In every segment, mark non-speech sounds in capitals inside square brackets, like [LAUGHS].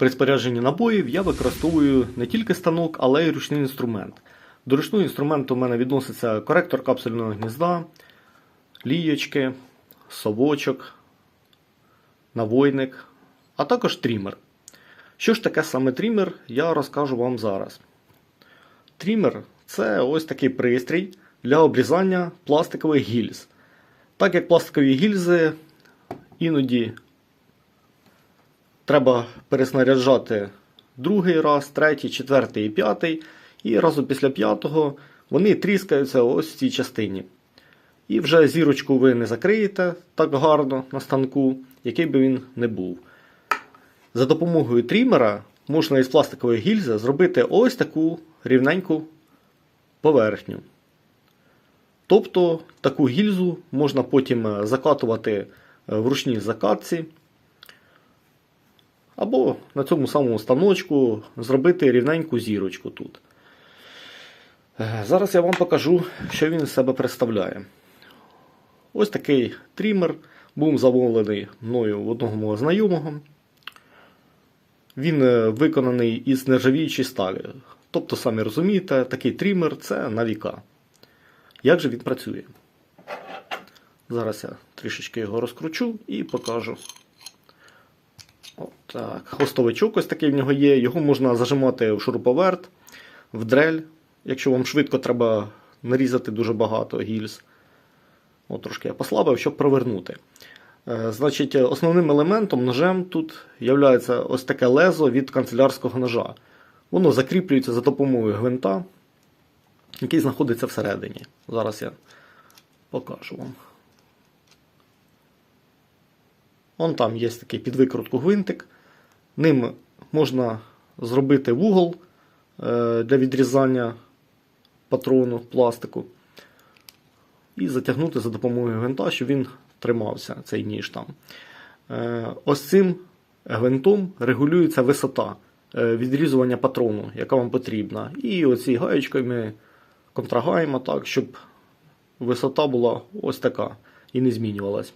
При спорядженні набоїв я використовую не тільки станок, але й ручний інструмент. До ручного інструменту в мене відноситься коректор капсульного гнізда, лієчки, совочок, навойник, а також трімер. Що ж таке саме трімер, я розкажу вам зараз. Трімер це ось такий пристрій для обрізання пластикових гільз. Так як пластикові гільзи іноді треба переснаряджати другий раз, третій, четвертий і п'ятий. І разом після п'ятого вони тріскаються ось в цій частині. І вже зірочку ви не закриєте так гарно на станку, який би він не був. За допомогою трімера можна із пластикової гільзи зробити ось таку рівненьку поверхню. Тобто таку гільзу можна потім закатувати в ручній закатці. Або на цьому самому станочку зробити рівненьку зірочку тут. Е, Зараз я вам покажу, що він з себе представляє. Ось такий трімер був замовлений мною в одного мого знайомого. Він е, виконаний із нержавіючої сталі. Тобто, самі розумієте, такий трімер це на віка. Як же він працює? Зараз я трішечки його розкручу і покажу. Отак. Хвостовичок ось такий в нього є. Його можна зажимати в шуруповерт, в дрель, якщо вам швидко треба нарізати дуже багато гільз. От трошки я послабив, щоб провернути. Е, Значить, основним елементом ножем тут є ось таке лезо від канцелярського ножа. Воно закріплюється за допомогою гвинта, який знаходиться всередині. Зараз я покажу вам. Вон там є такий під викрутку гвинтик. Ним можна зробити вугол е, для відрізання патрону пластику. І затягнути за допомогою гвинта, щоб він тримався, цей ніж там. Е, Ось цим гвинтом регулюється висота е, відрізування патрону, яка вам потрібна. І оці гаєчкою ми контрагаємо так, щоб висота була ось така і не змінювалась.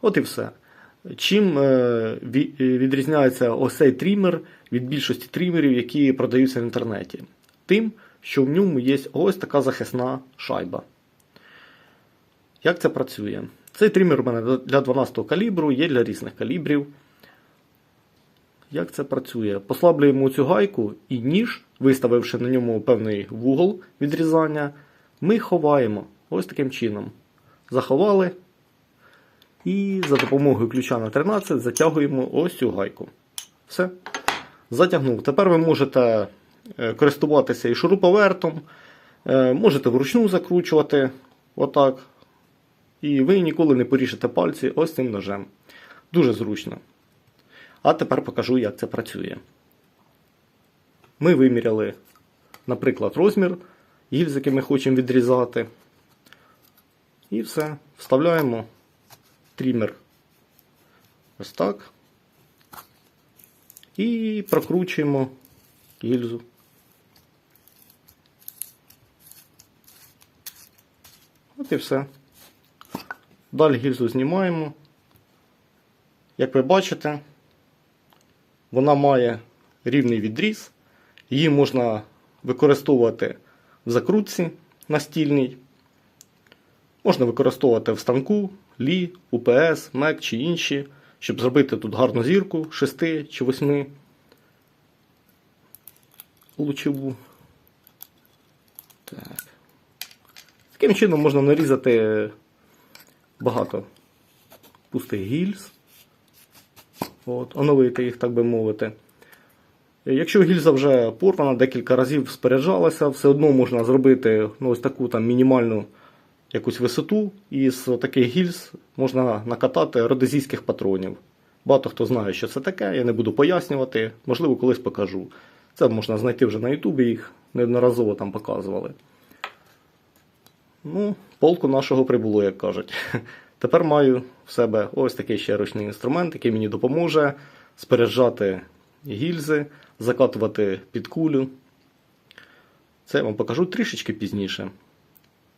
От і все. Чим е, е, відрізняється ось цей трімер від більшості трімерів, які продаються в інтернеті? Тим, що в ньому є ось така захисна шайба. Як це працює? Цей трімер у мене для 12 калібру, є для різних калібрів. Як це працює? Послаблюємо цю гайку і ніж, виставивши на ньому певний вугол відрізання, ми ховаємо ось таким чином. Заховали. І за допомогою ключа на 13 затягуємо ось цю гайку. Все. Затягнув. Тепер ви можете е, користуватися і шуруповертом, е, можете вручну закручувати. Отак. І ви ніколи не поріжете пальці ось цим ножем. Дуже зручно. А тепер покажу, як це працює. Ми виміряли, наприклад, розмір гільз, який ми хочемо відрізати. І все. Вставляємо трімер ось так. І прокручуємо гільзу. От і все. Далі гільзу знімаємо. Як ви бачите, вона має рівний відріз. Її можна використовувати в закрутці настільній. Можна використовувати в станку, лі, УПС, МЕК чи інші, щоб зробити тут гарну зірку 6 чи 8 лучову. Так. Таким чином можна нарізати багато пустих гільз. От, оновити їх, так би мовити. Якщо гільза вже порвана, декілька разів споряджалася, все одно можна зробити ну, ось таку там мінімальну якусь висоту, і з таких гільз можна накатати родезійських патронів. Багато хто знає, що це таке, я не буду пояснювати, можливо, колись покажу. Це можна знайти вже на Ютубі, їх неодноразово там показували. Ну, полку нашого прибуло, як кажуть. [LAUGHS] Тепер маю в себе ось такий ще ручний інструмент, який мені допоможе споряджати гільзи, закатувати під кулю. Це я вам покажу трішечки пізніше.